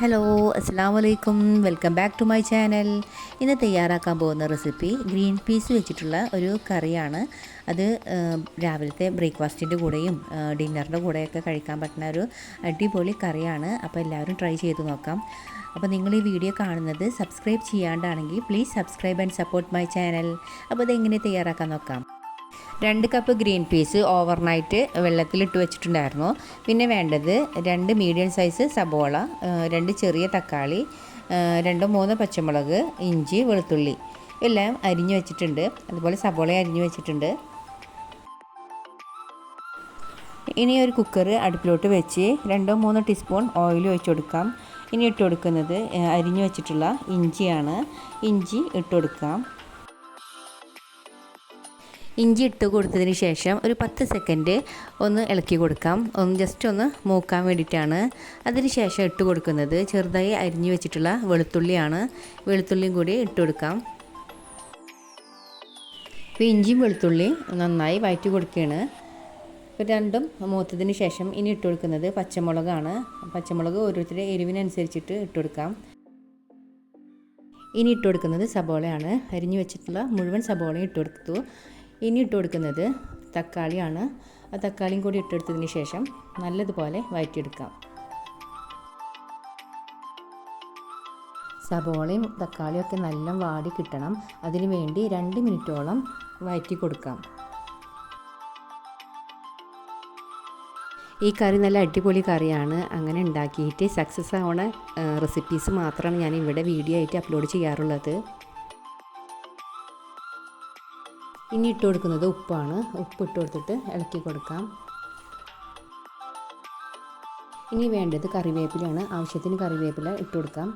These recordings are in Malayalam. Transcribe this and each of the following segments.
ഹലോ അസ്സാം വലൈക്കും welcome back to my channel ഇന്ന് തയ്യാറാക്കാൻ പോകുന്ന റെസിപ്പി ഗ്രീൻ പീസ് വെച്ചിട്ടുള്ള ഒരു കറിയാണ്. അത് രാവിലത്തെ ബ്രേക്ക്ഫാസ്റ്റിന്റെ കൂടെയും ഡിന്നറിന്റെ കൂടെയൊക്കെ കഴിക്കാൻ പറ്റുന്ന ഒരു അടിപൊളി കറിയാണ്. അപ്പോൾ എല്ലാവരും ട്രൈ ചെയ്ത് നോക്കാം. അപ്പോൾ നിങ്ങൾ ഈ വീഡിയോ കാണുന്നത് subscribe ചെയ്യാണ്ടാണെങ്കിൽ please subscribe and support my channel അപ്പോൾ അതെങ്ങനെ തയ്യാറാക്കാൻ നോക്കാം. രണ്ട് കപ്പ് ഗ്രീൻ പീസ് ഓവർനൈറ്റ് വെള്ളത്തിലിട്ട് വെച്ചിട്ടുണ്ടായിരുന്നു. പിന്നെ വേണ്ടത് രണ്ട് മീഡിയം സൈസ് സബോള രണ്ട് ചെറിയ തക്കാളി രണ്ട് മൂന്ന് പച്ചമുളക് ഇഞ്ചി വെളുത്തുള്ളി എല്ലാം അരിഞ്ഞു വെച്ചിട്ടുണ്ട്. അതുപോലെ സബോള അരിഞ്ഞു വെച്ചിട്ടുണ്ട്. ഇനി ഒരു കുക്കർ അടുപ്പിലോട്ട് വെച്ച് രണ്ടോ മൂന്നോ ടീസ്പൂൺ ഓയിൽ ഒഴിച്ചു കൊടുക്കാം. ഇനി ഇട്ട് കൊടുക്കുന്നത് അരിഞ്ഞു വെച്ചിട്ടുള്ള ഇഞ്ചിയാണ്. ഇഞ്ചി ഇട്ട് കൊടുക്കാം. ഇഞ്ചി ഇട്ട് കൊടുത്തതിന് ശേഷം ഒരു പത്ത് സെക്കൻഡ് ഒന്ന് ഇളക്കി കൊടുക്കാം. ഒന്ന് ജസ്റ്റ് ഒന്ന് മൂക്കാൻ വേണ്ടിയിട്ടാണ്. അതിന് ശേഷം ഇട്ട് കൊടുക്കുന്നത് ചെറുതായി അരിഞ്ഞു വെച്ചിട്ടുള്ള വെളുത്തുള്ളിയാണ്. വെളുത്തുള്ളിയും കൂടി ഇട്ട് കൊടുക്കാം. ഇപ്പോൾ ഇഞ്ചിയും വെളുത്തുള്ളിയും നന്നായി വയറ്റി കൊടുക്കുകയാണ്. ഇപ്പോൾ രണ്ടും മൂത്തതിന് ശേഷം ഇനി ഇട്ട് കൊടുക്കുന്നത് പച്ചമുളകാണ്. പച്ചമുളക് ഓരോരുത്തരുടെ എരിവിനനുസരിച്ചിട്ട് ഇട്ട് കൊടുക്കാം. ഇനി ഇട്ട് കൊടുക്കുന്നത് സബോളയാണ്. അരിഞ്ഞു വെച്ചിട്ടുള്ള മുഴുവൻ സബോളയും ഇട്ട് കൊടുത്തു. ഇനി ഇട്ട് കൊടുക്കുന്നത് തക്കാളിയാണ്. ആ തക്കാളിയും കൂടി ഇട്ടെടുത്തതിന് ശേഷം നല്ലതുപോലെ വഴറ്റിയെടുക്കാം. സബോളയും തക്കാളിയും ഒക്കെ നല്ല വാടി കിട്ടണം. അതിനു വേണ്ടി രണ്ട് മിനിറ്റോളം വഴറ്റി കൊടുക്കാം. ഈ കറി നല്ല അടിപൊളി കറിയാണ്. അങ്ങനെ ഉണ്ടാക്കിയിട്ട് സക്സസ് ആവണ റെസിപ്പീസ് മാത്രമാണ് ഞാൻ ഇവിടെ വീഡിയോ ആയിട്ട് അപ്ലോഡ് ചെയ്യാറുള്ളത്. ഇനി ഇട്ട് കൊടുക്കുന്നത് ഉപ്പാണ്. ഉപ്പ് ഇട്ട് കൊടുത്തിട്ട് ഇളക്കി കൊടുക്കാം. ഇനി വേണ്ടത് കറിവേപ്പിലയാണ്. ആവശ്യത്തിന് കറിവേപ്പില ഇട്ട് കൊടുക്കാം.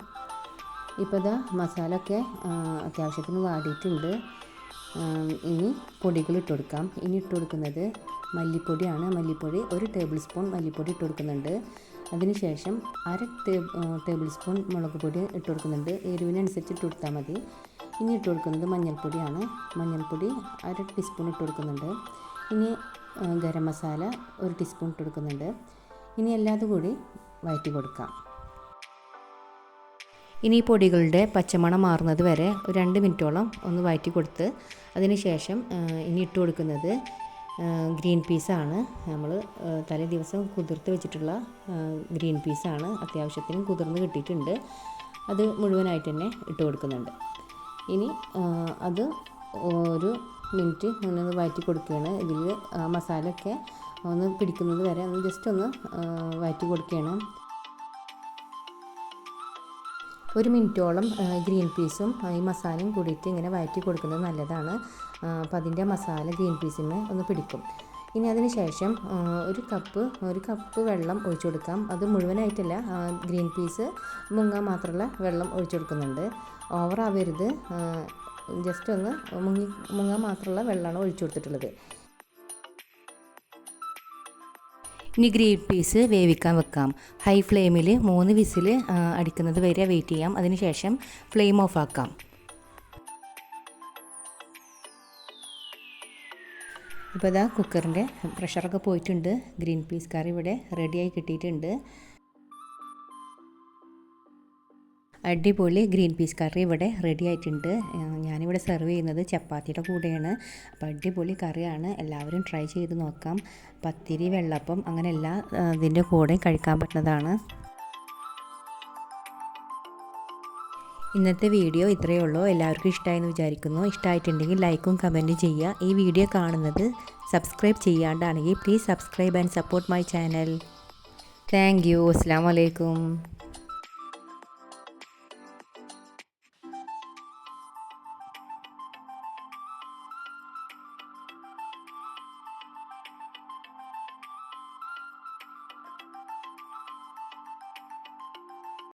ഇപ്പോൾ ഇതാ മസാല ഒക്കെ അത്യാവശ്യത്തിന് വാടിയിട്ടുണ്ട്. ഇനി പൊടികൾ ഇട്ട് കൊടുക്കാം. ഇനി ഇട്ട് കൊടുക്കുന്നത് മല്ലിപ്പൊടിയാണ്. മല്ലിപ്പൊടി ഒരു ടേബിൾ സ്പൂൺ മല്ലിപ്പൊടി ഇട്ട് കൊടുക്കുന്നുണ്ട്. അതിനുശേഷം അര ടേബിൾ സ്പൂൺ മുളക് പൊടി ഇട്ട് കൊടുക്കുന്നുണ്ട്. എരിവിനനുസരിച്ച് ഇട്ട് കൊടുത്താൽ മതി. ഇനി ഇട്ട് കൊടുക്കുന്നത് മഞ്ഞൾപ്പൊടിയാണ്. മഞ്ഞൾപ്പൊടി അര ടീസ്പൂൺ ഇട്ട് കൊടുക്കുന്നുണ്ട്. ഇനി ഗരം മസാല ഒരു ടീസ്പൂൺ ഇട്ട് കൊടുക്കുന്നുണ്ട്. ഇനി എല്ലാതും കൂടി വയറ്റി കൊടുക്കാം. ഇനി പൊടികളുടെ പച്ചമണം മാറുന്നത് വരെ ഒരു രണ്ട് മിനിറ്റോളം ഒന്ന് വയറ്റി കൊടുത്ത് അതിന് ശേഷം ഇനി ഇട്ട് കൊടുക്കുന്നത് ഗ്രീൻ പീസാണ് നമ്മൾ തലേ ദിവസം കുതിർത്ത് വെച്ചിട്ടുള്ള ഗ്രീൻ പീസാണ് അത്യാവശ്യത്തിന് കുതിർന്ന് കിട്ടിയിട്ടുണ്ട്. അത് മുഴുവനായിട്ട് തന്നെ ഇട്ട് കൊടുക്കുന്നുണ്ട്. ഇനി അത് ഒരു മിനിറ്റ് ഒന്ന് വഴറ്റി കൊടുക്കുകയാണ്. ഇതിൽ മസാലയൊക്കെ ഒന്ന് പിടിക്കുന്നത് വരെ ഒന്ന് ജസ്റ്റ് ഒന്ന് വഴറ്റി കൊടുക്കുകയാണ്. ഒരു മിനിറ്റോളം ഗ്രീൻ പീസും ഈ മസാലയും കൂടിയിട്ട് ഇങ്ങനെ വഴറ്റി കൊടുക്കുന്നത് നല്ലതാണ്. അപ്പോൾ അതിന്റെ മസാല ഗ്രീൻ പീസിന് ഒന്ന് പിടിക്കും. ഇനി അതിന് ശേഷം ഒരു കപ്പ് ഒരു കപ്പ് വെള്ളം ഒഴിച്ചു കൊടുക്കാം. അത് മുഴുവനായിട്ടല്ല ഗ്രീൻ പീസ് മുങ്ങാൻ മാത്രമുള്ള വെള്ളം ഒഴിച്ചു കൊടുക്കുന്നുണ്ട്. ഓവർ ആവരുത് ജസ്റ്റ് ഒന്ന് മുങ്ങി മുങ്ങാൻ മാത്രമുള്ള വെള്ളമാണ് ഒഴിച്ചു കൊടുത്തിട്ടുള്ളത്. ഇനി ഗ്രീൻ പീസ് വേവിക്കാൻ വെക്കാം. ഹൈ ഫ്ലെയിമിൽ മൂന്ന് വിസിൽ അടിക്കുന്നത് വരെ വെയിറ്റ് ചെയ്യാം. അതിനുശേഷം ഫ്ലെയിം ഓഫ് ആക്കാം. ഇപ്പോൾ ഇതാ കുക്കറിന്റെ പ്രഷറൊക്കെ പോയിട്ടുണ്ട്. ഗ്രീൻ പീസ് കറി ഇവിടെ റെഡിയായി കിട്ടിയിട്ടുണ്ട്. അടിപൊളി ഗ്രീൻ പീസ് കറി ഇവിടെ റെഡി ആയിട്ടുണ്ട്. ഞാനിവിടെ സെർവ് ചെയ്യുന്നത് ചപ്പാത്തിയുടെ കൂടെയാണ്. അപ്പോൾ അടിപൊളി കറിയാണ്. എല്ലാവരും ട്രൈ ചെയ്ത് നോക്കാം. പത്തിരി വെള്ളപ്പം അങ്ങനെ എല്ലാ ഇതിന്റെ കൂടെ കഴിക്കാൻ പറ്റുന്നതാണ്. ഇന്നത്തെ വീഡിയോ ഇത്രയേ ഉള്ളൂ. എല്ലാവർക്കും ഇഷ്ടമായെന്ന് വിചാരിക്കുന്നു. ഇഷ്ടമായിട്ടുണ്ടെങ്കിൽ ലൈക്കും കമന്റും ചെയ്യുക. ഈ വീഡിയോ കാണുന്നത് subscribe ചെയ്യാണ്ടാണെങ്കിൽ please subscribe and support my channel thank you അസ്സാം വലൈക്കും